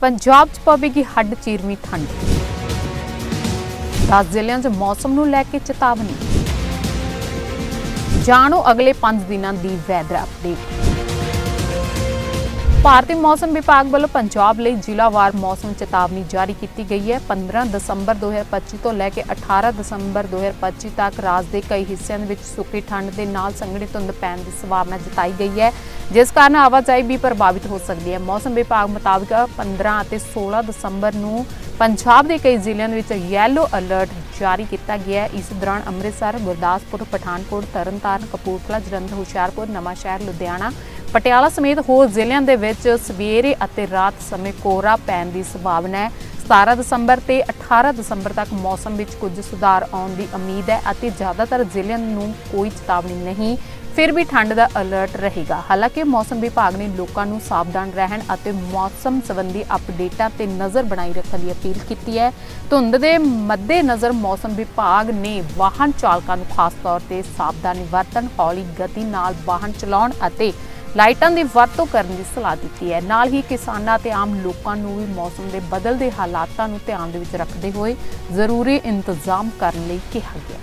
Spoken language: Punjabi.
ਪੰਜਾਬ 'ਚ ਪਵੇਗੀ ਹੱਡ ਚੀਰਵੀਂ ਠੰਡ। 10 ਜ਼ਿਲ੍ਹਿਆਂ 'ਚ ਮੌਸਮ ਨੂੰ ਲੈ ਕੇ ਚੇਤਾਵਨੀ। ਜਾਣੋ ਅਗਲੇ 5 ਦਿਨਾਂ ਦੀ ਵੈਦਰ ਅਪਡੇਟ ਭਾਰਤੀ ਮੌਸਮ ਵਿਭਾਗ ਵੱਲੋਂ ਪੰਜਾਬ ਲਈ ਜ਼ਿਲ੍ਹਾਵਾਰ ਮੌਸਮ ਚੇਤਾਵਨੀ ਜਾਰੀ ਕੀਤੀ ਗਈ ਹੈ। 15 ਦਸੰਬਰ 2025 ਤੋਂ ਲੈ ਕੇ 18 ਦਸੰਬਰ 2025 ਤੱਕ ਰਾਜ ਦੇ ਕਈ ਹਿੱਸਿਆਂ ਦੇ ਵਿੱਚ ਸੁੱਕੀ ਠੰਡ ਦੇ ਨਾਲ ਸੰਘਣੀ ਧੁੰਦ ਪੈਣ ਦੀ ਸੰਭਾਵਨਾ ਜਤਾਈ ਗਈ ਹੈ, ਜਿਸ ਕਾਰਨ ਆਵਾਜਾਈ ਵੀ ਪ੍ਰਭਾਵਿਤ ਹੋ ਸਕਦੀ ਹੈ। ਮੌਸਮ ਵਿਭਾਗ ਮੁਤਾਬਕ 15 ਅਤੇ 16 ਦਸੰਬਰ ਨੂੰ ਪੰਜਾਬ ਦੇ ਕਈ ਜ਼ਿਲ੍ਹਿਆਂ ਦੇ ਵਿੱਚ ਯੈਲੋ ਅਲਰਟ ਜਾਰੀ ਕੀਤਾ ਗਿਆ ਹੈ। ਇਸ ਦੌਰਾਨ ਅੰਮ੍ਰਿਤਸਰ, ਗੁਰਦਾਸਪੁਰ, ਪਠਾਨਕੋਟ, ਤਰਨਤਾਰਨ, ਕਪੂਰਥਲਾ, ਜਲੰਧਰ, ਹੁਸ਼ਿਆਰਪੁਰ, ਨਵਾਂਸ਼ਹਿਰ, ਲੁਧਿਆਣਾ ਪਟਿਆਲਾ ਸਮੇਤ ਹੋਰ ਜ਼ਿਲ੍ਹਿਆਂ ਦੇ ਵਿੱਚ ਸਵੇਰੇ ਅਤੇ ਰਾਤ ਸਮੇਂ ਕੋਹਰਾ ਪੈਣ ਦੀ ਸੰਭਾਵਨਾ ਹੈ। 17 ਦਸੰਬਰ ਤੇ 18 ਦਸੰਬਰ ਤੱਕ ਮੌਸਮ ਵਿੱਚ ਕੁਝ ਸੁਧਾਰ ਆਉਣ ਦੀ ਉਮੀਦ ਹੈ ਅਤੇ ਜ਼ਿਆਦਾਤਰ ਜ਼ਿਲ੍ਹਿਆਂ ਨੂੰ ਕੋਈ ਚੇਤਾਵਨੀ ਨਹੀਂ, ਫਿਰ ਵੀ ਠੰਡ ਦਾ ਅਲਰਟ ਰਹੇਗਾ। ਹਾਲਾਂਕਿ ਮੌਸਮ ਵਿਭਾਗ ਨੇ ਲੋਕਾਂ ਨੂੰ ਸਾਵਧਾਨ ਰਹਿਣ ਅਤੇ ਮੌਸਮ ਸੰਬੰਧੀ ਅਪਡੇਟਾਂ ਤੇ ਨਜ਼ਰ ਬਣਾਈ ਰੱਖਣ ਦੀ ਅਪੀਲ ਕੀਤੀ ਹੈ। ਧੁੰਦ ਦੇ ਮੱਦੇਨਜ਼ਰ ਮੌਸਮ ਵਿਭਾਗ ਨੇ ਵਾਹਨ ਚਾਲਕਾਂ ਨੂੰ ਖਾਸ ਤੌਰ ਤੇ ਸਾਵਧਾਨੀ ਵਰਤਣ, ਹੌਲੀ ਗਤੀ ਨਾਲ ਵਾਹਨ ਚਲਾਉਣ ਅਤੇ ਲਾਈਟਾਂ ਦੀ ਵਰਤੋਂ ਕਰਨ ਦੀ ਸਲਾਹ ਦਿੱਤੀ ਹੈ। ਨਾਲ ਹੀ ਕਿਸਾਨਾਂ ਤੇ ਆਮ ਲੋਕਾਂ ਨੂੰ ਵੀ ਮੌਸਮ ਦੇ ਬਦਲਦੇ ਹਾਲਾਤਾਂ ਨੂੰ ਧਿਆਨ ਦੇ ਵਿੱਚ ਰੱਖਦੇ ਹੋਏ ਜ਼ਰੂਰੀ ਇੰਤਜ਼ਾਮ ਕਰਨ ਲਈ ਕਿਹਾ ਗਿਆ।